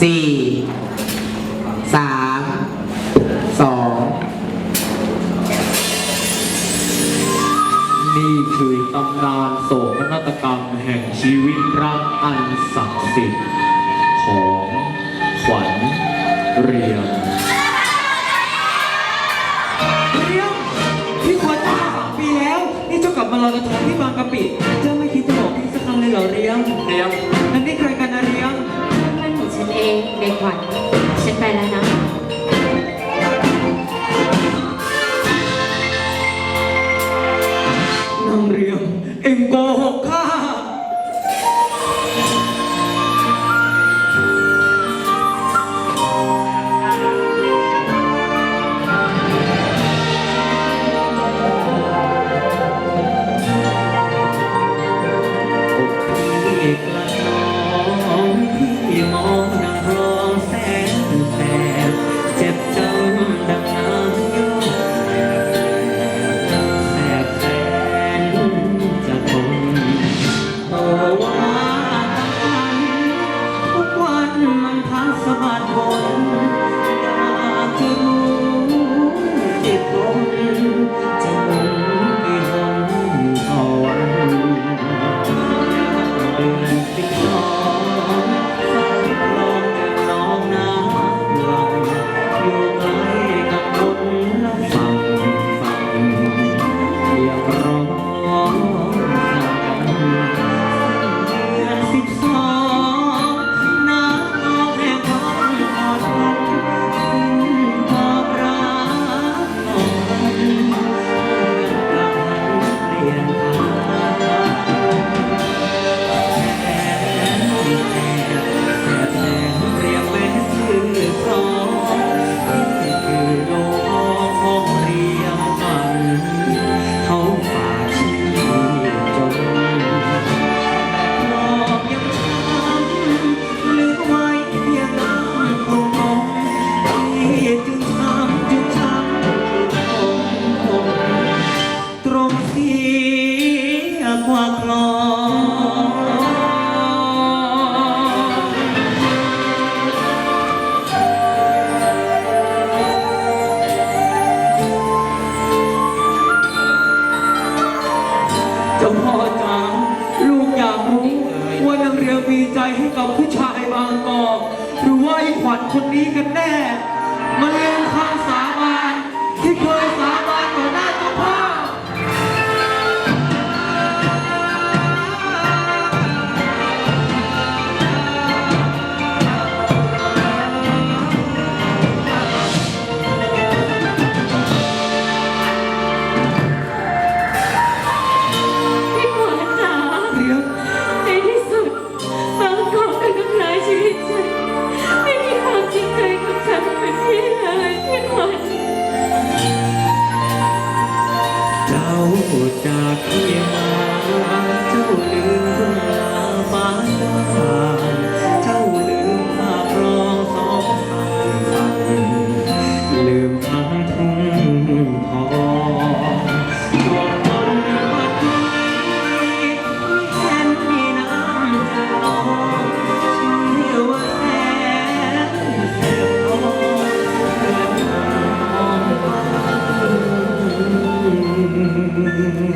สี่สามสองนี่คือตำนานโศกนาฏกรรมแห่งชีวิตรักอันศักดิ์สิทธิ์ของขวัญเรียมเรียมพี่ขวัญตายสามปีแล้ว นี่เจ้ากลับมาลอยกระทงที่บางกะปิ เจ้าไม่คิดจะบอกพี่สักคำเลยเหรอเรียมเรียมนั่นนี่ใคร เองเด็กขวัญฉันไปแล้วนะนั่งเรียงเอ็งโกหกข้า กว่าคลองเจ้าพ่อจ๋าลูกอยากรู้ว่านางเรียมมีใจให้กับผู้ชายบางกอกหรือว่าไอ้ขวัญคนนี้กันแน่มาเรียนคำสาบานที่เคยสา จากที่มาเจ้าลืมคุณลาฟ้า Música